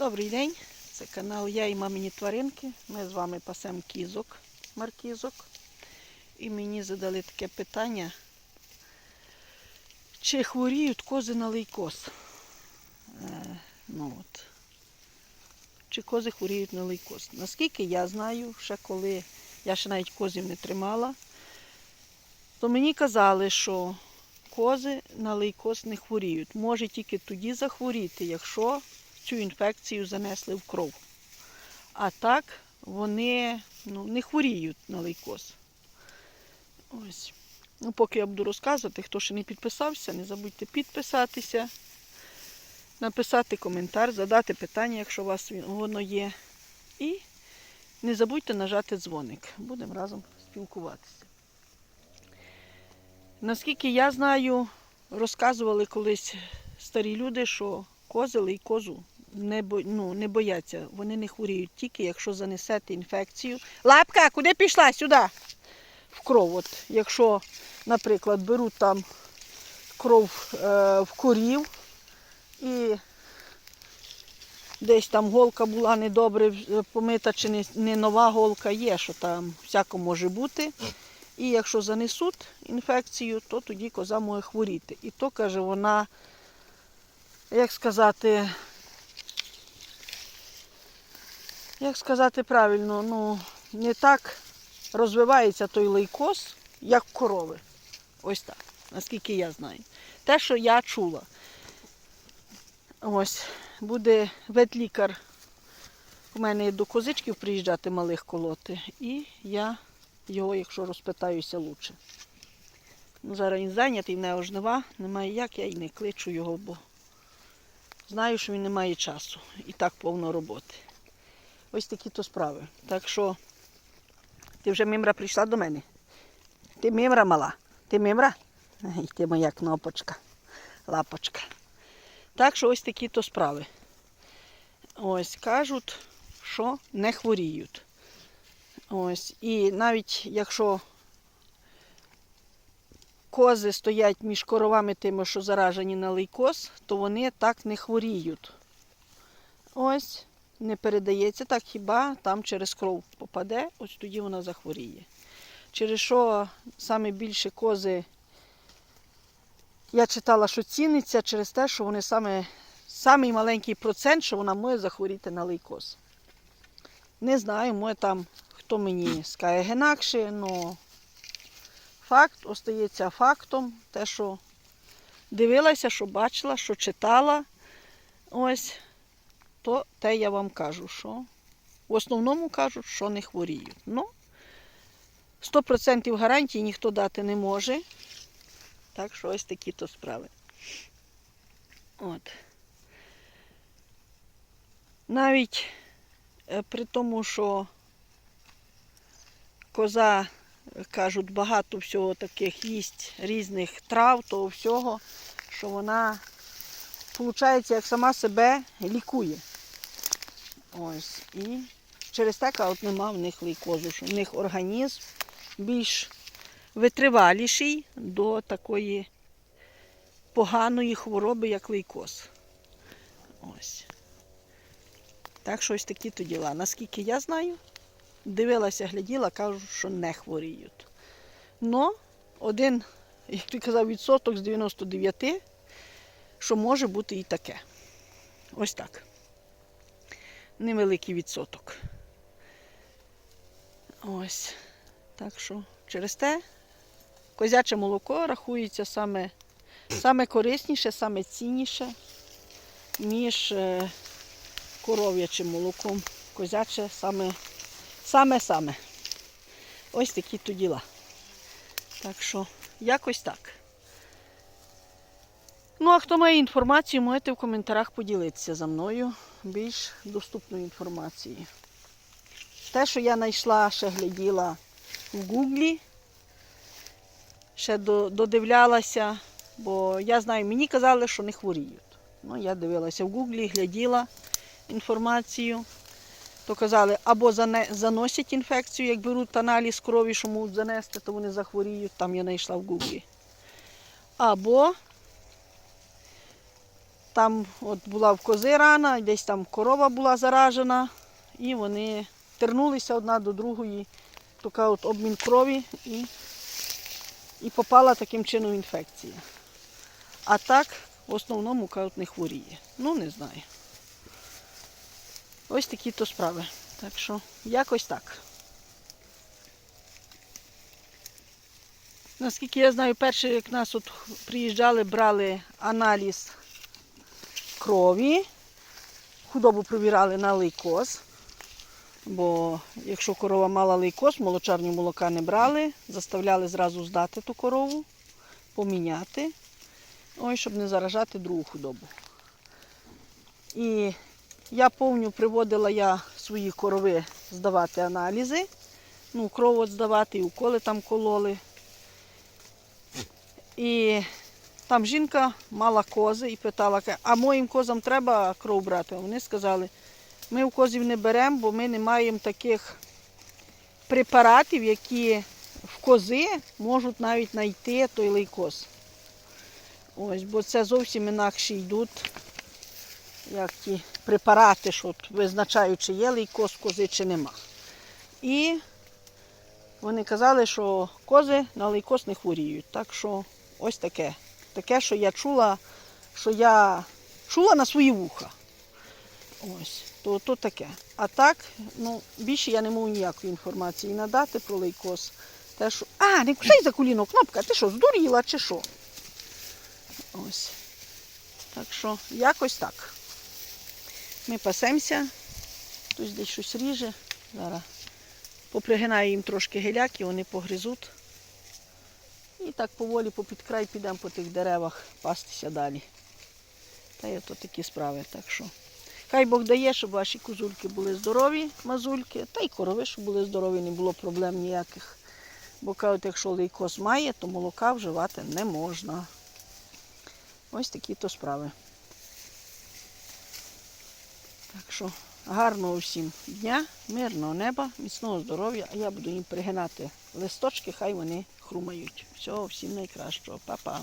Добрий день, це канал Я і мамині тваринки. Ми з вами пасемо кізок, маркізок. І мені задали таке питання, чи хворіють кози на лейкоз. Е, ну от. Чи кози хворіють на лейкоз. Наскільки я знаю, ще коли я ще навіть козів не тримала, то мені казали, що кози на лейкоз не хворіють. Може тільки тоді захворіти, якщо цю інфекцію занесли в кров. А так вони ну, не хворіють на лейкоз. Ось. Ну, поки я буду розказувати, хто ще не підписався, не забудьте підписатися, написати коментар, задати питання, якщо у вас воно є. І не забудьте нажати дзвоник. Будемо разом спілкуватися. Наскільки я знаю, розказували колись старі люди, що кози лейкозу не, ну, не бояться, вони не хворіють тільки, якщо занесете інфекцію. Лапка, куди пішла? Сюди. В кров. От, якщо, наприклад, беруть там кров е, в корів і десь там голка була недобре е, помита, чи не, не нова голка є, що там всяко може бути. І якщо занесуть інфекцію, то тоді коза може хворіти. І то, каже, вона, як сказати, як сказати правильно, ну, не так розвивається той лейкоз, як корови. Ось так, наскільки я знаю. Те, що я чула. Ось, буде ветлікар у мене до козичків приїжджати малих колоти. І я його, якщо розпитаюся, лучше. Ну, зараз він зайнятий, в нього жнива, немає як, я і не кличу його, бо знаю, що він не має часу. І так повно роботи. Ось такі то справи. Так що ти вже мимра прийшла до мене. Ти мимра мала. Ти мимра? Ай, ти моя кнопочка, лапочка. Так що ось такі то справи. Ось кажуть, що не хворіють. Ось. І навіть якщо кози стоять між коровами тими, що заражені на лейкоз, то вони так не хворіють. Ось, не передається так, хіба там через кров попаде, ось тоді вона захворіє. Через що саме більше кози, я читала, що ціниться через те, що вони саме, самий маленький процент, що вона може захворіти на лейкоз. Не знаю, може там хто мені скаже інакше, але факт остається фактом. Те, що дивилася, що бачила, що читала, ось, то те я вам кажу, що в основному кажуть, що не хворіють. Ну, 100% гарантії ніхто дати не може. Так що ось такі то справи. От. Навіть е, при тому, що коза, е, кажуть, багато всього таких їсть різних трав, того всього, що вона, виходить, як сама себе лікує. Ось. І через те, от нема в них лейкозу, в них організм більш витриваліший до такої поганої хвороби, як лейкоз. Ось. Так що ось такі то діла. Наскільки я знаю, дивилася, гляділа, кажуть, що не хворіють. Но один, як ти казав, відсоток з 99, що може бути і таке. Ось так. Невеликий відсоток. Ось. Так що через те козяче молоко рахується саме, саме корисніше, саме цінніше, ніж е, коров'ячим молоком. Козяче саме саме-саме. Ось такі то діла. Так що, якось так. Ну, а хто має інформацію, можете в коментарях поділитися за мною більш доступною інформацією. Те, що я знайшла, ще гляділа в Гуглі, ще додивлялася, бо я знаю, мені казали, що не хворіють. Ну, я дивилася в Гуглі, гляділа інформацію. То казали, або заносять інфекцію, як беруть аналіз крові, що можуть занести, то вони захворіють, там я знайшла в Гуглі. Або Там от була в кози рана, десь там корова була заражена, і вони тернулися одна до другої, така от обмін крові і, і попала таким чином інфекція. А так, в основному кажуть, не хворіє. Ну, не знаю. Ось такі то справи. Так що, якось так. Наскільки я знаю, перше, як нас от приїжджали, брали аналіз крові, худобу провірали на лейкоз. Бо якщо корова мала лейкоз, молочарні молока не брали, заставляли зразу здати ту корову, поміняти, ой, щоб не заражати другу худобу. І я повню приводила я свої корови здавати аналізи, ну, кров здавати, і уколи там кололи. І там жінка мала кози і питала, а моїм козам треба кров брати? Вони сказали, ми у козів не беремо, бо ми не маємо таких препаратів, які в кози можуть навіть знайти той лейкоз. Ось, бо це зовсім інакше йдуть, як ті препарати, що визначають, чи є лейкоз в кози, чи нема. І вони казали, що кози на лейкоз не хворіють. Так що ось таке. Таке, що я чула, що я чула на свої вуха. Ось, то, то таке. А так, ну, більше я не можу ніякої інформації надати про лейкоз. Те, що... А, не кусай за коліно, кнопка, ти що, здуріла чи що? Ось. Так що, якось так. Ми пасемося, хтось десь щось ріже. Зараз попригинаю їм трошки геляки, вони погризуть. І так поволі попід край підемо по тих деревах пастися далі. Та й ото такі справи. Так що хай Бог дає, щоб ваші козульки були здорові, мазульки, та й корови, щоб були здорові, не було проблем ніяких. Бо кажуть, якщо лейкоз має, то молока вживати не можна. Ось такі то справи. Так що гарного всім дня, мирного неба, міцного здоров'я, а я буду їм пригинати листочки, хай вони хрумають. Всього всім найкращого. Па-па.